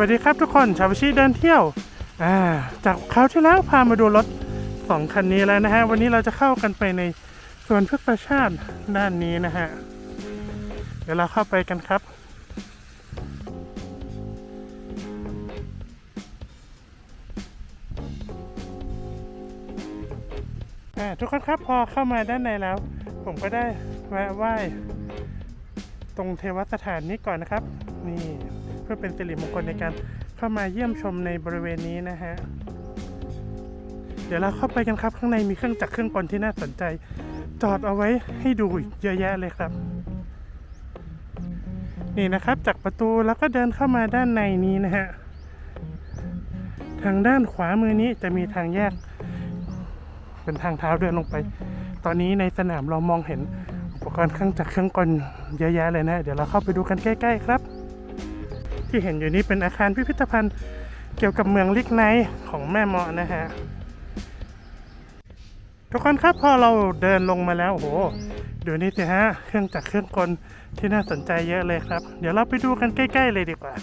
วัสดีครับทุกคนชาวชีเดินเที่ยวอ่าจากคราวที่แล้วพามาดูรถสองคันนี้แล้วนะฮะ วันนี้เราจะเข้ากันไปในสวนพฤกษชาติด้านนี้นะฮะ เดี๋ยวเราเข้าไปกันครับ ทุกคนครับพอเข้ามาด้านในแล้ว ผมก็ได้แวะไหว้ตรงเทวสถานนี้ก่อนนะครับ เพื่อเป็นสิริมงคลในการเข้ามาเยี่ยมชมในบริเวณนี้นะฮะ เดี๋ยวเราเข้าไปกันครับ ข้างในมีเครื่องจักรเครื่องกลที่น่าสนใจ จอดเอาไว้ให้ดูเยอะแยะเลยครับ นี่นะครับจากประตูแล้วก็เดินเข้ามาด้านในนี้นะฮะ ทางด้านขวามือนี้จะมีทางแยก เป็นทางเท้าเดินลงไป ตอนนี้ในสนามเรามองเห็นอุปกรณ์เครื่องจักรเครื่องกลเยอะแยะเลยนะ เดี๋ยวเราเข้าไปดูกันใกล้ ๆ ครับ ที่เห็นอยู่นี้เป็นอาคารพิพิธภัณฑ์เกี่ยวกับเมืองลิกไนของแม่เมาะนะฮะทุกคนครับพอเราเดินลงมาแล้วโอ้โหดูนี่สิฮะเครื่องจักรเครื่องกลที่น่าสนใจเยอะเลยครับ เดี๋ยวเราไปดูกันใกล้ ๆ เลยดีกว่า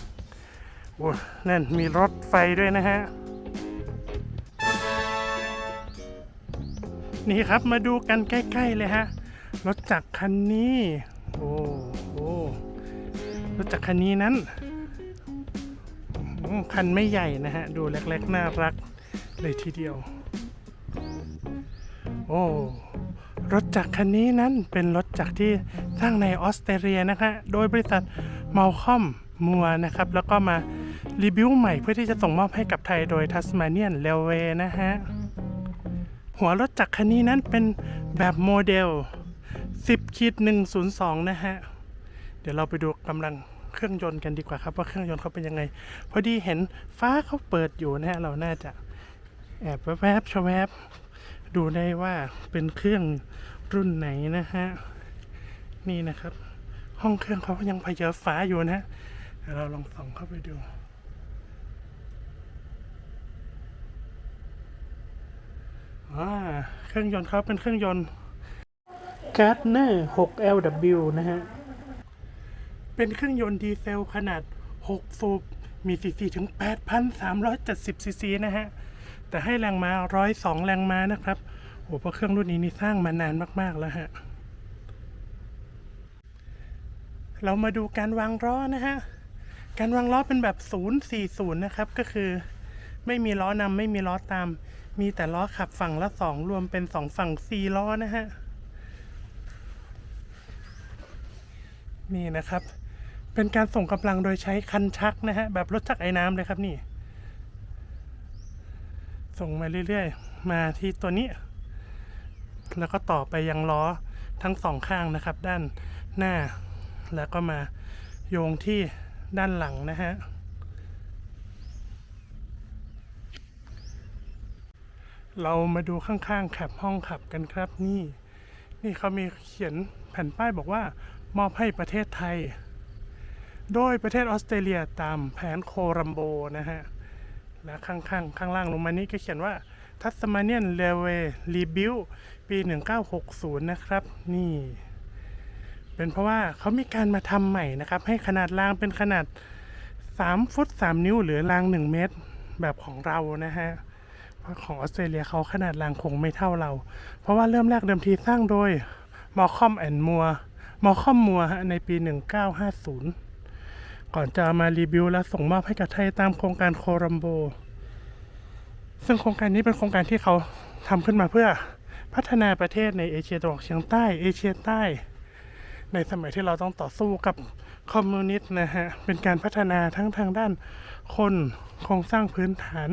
โอ้นั่นมีรถไฟด้วยนะฮะนี่ครับมาดูกันใกล้ ๆ เลยฮะรถจักรคันนี้ โอ้โหรถจักรคันนี้นั้น อืมคันไม่ใหญ่นะฮะ ดูเล็กๆ น่ารักเลยทีเดียว โอ้ รถจักรคันนี้นั้นเป็นรถจักรที่สร้างในออสเตรเลียนะคะโดยบริษัทมัลคอมมัวนะครับ แล้วก็มารีบิวใหม่เพื่อที่จะส่งมอบให้กับไทยโดยทัสมาเนียนเรลเวย์นะฮะ หัวรถจักรคันนี้นั้นเป็นแบบโมเดล 10ขีด102 นะฮะ เดี๋ยวเราไปดูกำลัง เครื่องยนต์กันดีกว่าครับว่าเครื่องยนต์เขาเป็นยังไง พอดีเห็นฟ้าเขาเปิดอยู่นะฮะเราน่าจะแอบแวบๆชแวบดูได้ว่าเป็นเครื่องรุ่นไหนนะฮะนี่นะครับ ห้องเครื่องเขายังพเยอฟ้าอยู่นะฮะเราลองส่องเข้าไปดูอ่าเครื่องยนต์เขาเป็นเครื่องยนต์ Gardner 6 LW นะฮะ เป็นเครื่องยนต์ดีเซลขนาด 6 สูบ มีซีซีถึง 8,370ซีซีนะฮะ แต่ให้แรงม้า 102 แรงม้านะครับ โอ้เพราะเครื่องรุ่นนี้นี่สร้างมานานมากๆแล้วฮะ เรามาดูการวางล้อนะฮะ การวางล้อเป็นแบบ 040 นะครับ ก็คือไม่มีล้อนำไม่มีล้อตาม มีแต่ล้อขับฝั่งละสองรวมเป็นสองฝั่งสี่ล้อนะฮะนี่นะครับ เป็นการส่งกำลังโดยใช้คันชักนะฮะ แบบรถจักไอ้น้ำเลยครับนี่ ส่งมาเรื่อยๆ มาที่ตัวนี้ แล้วก็ต่อไปยังล้อทั้งสองข้างนะครับ ด้านหน้า แล้วก็มาโยงที่ด้านหลังนะฮะเรามาดูข้างๆแคบห้องขับกันครับนี่ นี่เขามีเขียนแผ่นป้ายบอกว่ามอบให้ประเทศไทย โดยประเทศออสเตรเลียตามแผนโครัมโบนะฮะ และข้างๆ ข้างล่างลงมานี้ก็เขียนว่าทัสมาเนียนเรเวย์รีบิวปี 1960 นะครับ นี่ เป็นเพราะว่าเขามีการมาทำใหม่นะครับ ให้ขนาดรางเป็นขนาด 3 ฟุต 3 นิ้ว หรือราง 1 เมตร แบบของเรานะฮะเพราะของออสเตรเลียเขาขนาดรางคงไม่เท่าเรา เพราะว่าเริ่มแรกเดิมทีสร้างโดยมอคอมแอนมัวมอคอมมัวในปี 1950 ก่อนจะมารีวิวและส่งมอบให้กับไทยตามโครงการโครัมโบ ซึ่งโครงการนี้เป็นโครงการที่เขาทำขึ้นมาเพื่อพัฒนาประเทศในเอเชียตะวันออกเฉียงใต้เอเชียใต้ ในสมัยที่เราต้องต่อสู้กับคอมมิวนิสต์นะฮะ เป็นการพัฒนาทั้งทางด้านคนโครงสร้างพื้นฐาน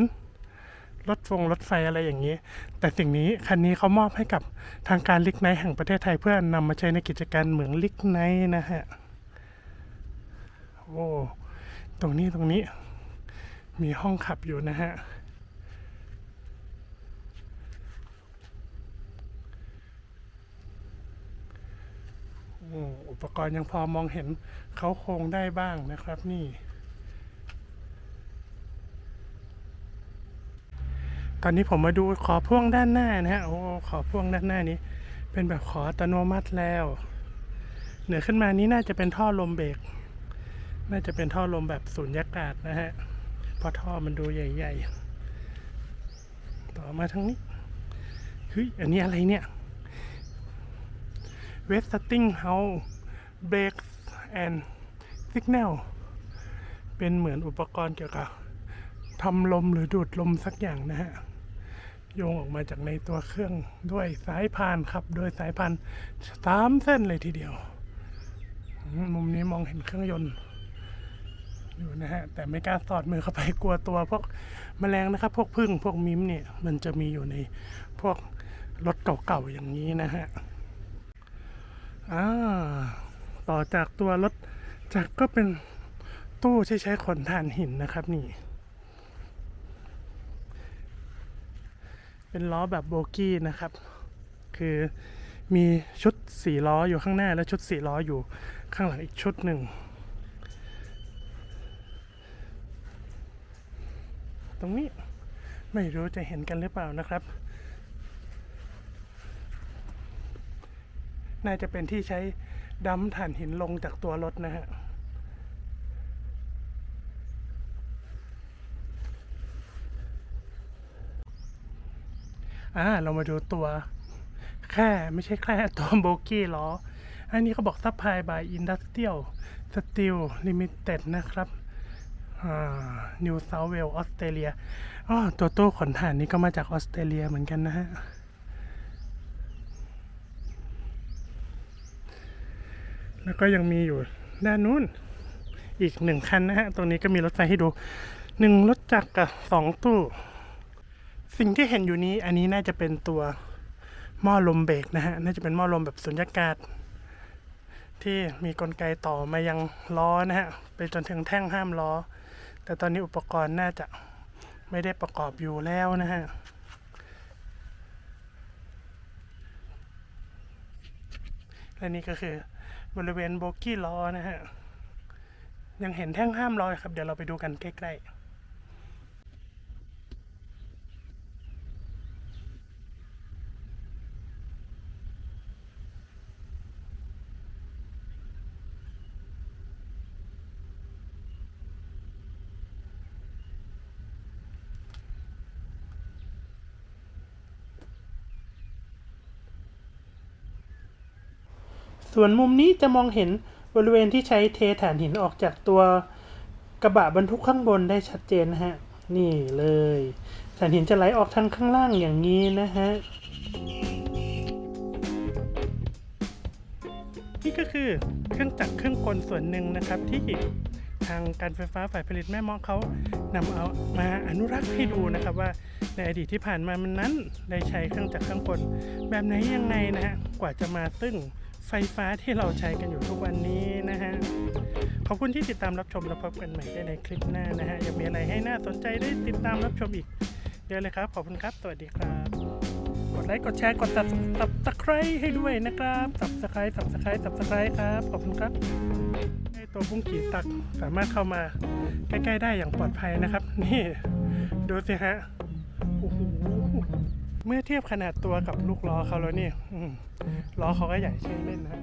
รถฟงรถไฟอะไรอย่างนี้ แต่สิ่งนี้คันนี้เขามอบให้กับทางการลิกไนท์แห่งประเทศไทยเพื่อนำมาใช้ในกิจการเหมืองลิกไนท์นะฮะ โอ้ตรงนี้ตรงนี้ มีห้องขับอยู่นะฮะอ้อุปกรณ์ยังพอมองเห็นเขาโครงได้บ้างนะครับนี่ ตอนนี้ผมมาดูขอพ่วงด้านหน้านะฮะโอ้ขอพ่วงด้านหน้านี้ เป็นแบบขออัตโนมัติแล้ว เหนือขึ้นมานี้น่าจะเป็นท่อลมเบรก น่าจะเป็นท่อลมแบบสูญญากาศนะฮะเพราะท่อมันดูใหญ่ ๆ ต่อมาทางนี้เฮ้ยอันนี้อะไรเนี่ย Westinghouse Brakes and Signal เป็นเหมือนอุปกรณ์เกี่ยวกับทำลมหรือดูดลมสักอย่างนะฮะ โยงออกมาจากในตัวเครื่องด้วยสายพานครับ โดยสายพานสามเส้นเลยทีเดียว มุมนี้มองเห็นเครื่องยนต์ อยู่นะฮะแต่ไม่กล้าสอดมือเข้าไปกลัวตัวพวกแมลงนะครับพวกพึ่งพวกมิมเนี่ยมันจะมีอยู่ในพวกรถเก่าๆอย่างนี้นะฮะอ่าต่อจากตัวรถจากก็เป็นตู้ที่ใช้ขนถ่านหินนะครับนี่ เป็นล้อแบบโบกี้นะครับ คือมีชุดสี่ล้ออยู่ข้างหน้าและชุดสี่ล้ออยู่ข้างหลังอีกชุดหนึ่ง ตรงนี้ ไม่รู้จะเห็นกันหรือเปล่านะครับ น่าจะเป็นที่ใช้ดัมถ่านหินลงจากตัวรถนะฮะอ่าเรามาดูตัวแค่ไม่ใช่แค่ตัวโบกี้ล้อ อันนี้เขาบอกซัพพลายบายอินดัสเทรียลสตีลลิมิเต็ดนะครับ นิวเซาเวลออสเตรเลียอ๋อตัวตู้ขนถ่านนี้ก็มาจากออสเตรเลียเหมือนกันนะฮะแล้วก็ยังมีอยู่ด้านนู้นอีกหนึ่งคันนะฮะ ตรงนี้ก็มีรถไฟให้ดูหนึ่งรถจักรกับสองตู้ สิ่งที่เห็นอยู่นี้อันนี้น่าจะเป็นตัวหม้อลมเบรกนะฮะ น่าจะเป็นหม้อลมแบบสุญญากาศ ที่มีกลไกต่อมายังล้อนะฮะ ไปจนถึงแท่งห้ามล้อ แต่ตอนนี้อุปกรณ์น่าจะไม่ได้ประกอบอยู่แล้วนะฮะและนี่ก็คือบริเวณโบกี้ล้อนะฮะยังเห็นแท่งห้ามลอยครับ เดี๋ยวเราไปดูกันใกล้ ๆ ส่วนมุมนี้จะมองเห็นบริเวณที่ใช้เทถ่านหินออกจากตัวกระบะบรรทุกข้างบนได้ชัดเจนนะฮะ นี่เลยถ่านหินจะไหลออกทางข้างล่างอย่างนี้นะฮะ นี่ก็คือเครื่องจักรเครื่องกลส่วนหนึ่งนะครับ ที่ทางการไฟฟ้าฝ่ายผลิตแม่มอเขานำเอามาอนุรักษ์ให้ดูนะครับว่าในอดีตที่ผ่านมามันนั้นได้ใช้เครื่องจักรเครื่องกลแบบไหนยังไงนะฮะกว่าจะมาซึ่ง ไฟฟ้าที่เราใช้กันอยู่ทุกวันนี้นะฮะ ขอบคุณที่ติดตามรับชมและพบกันใหม่ได้ในคลิปหน้านะฮะ ยังมีอะไรให้น่าสนใจได้ติดตามรับชมอีกเยอะเลยครับ ขอบคุณครับ สวัสดีครับ กดไลค์ กดแชร์ กด subscribe ให้ด้วยนะครับ subscribe subscribe subscribe ครับ ขอบคุณครับให้ตัวบุ้งกีตักสามารถเข้ามาใกล้ๆได้อย่างปลอดภัยนะครับ นี่ ดูสิฮะ โอ้โห เมื่อเทียบขนาดตัวกับลูกล้อเขาแล้วนี่ล้อเขาก็ใหญ่ใช่เล่นนะ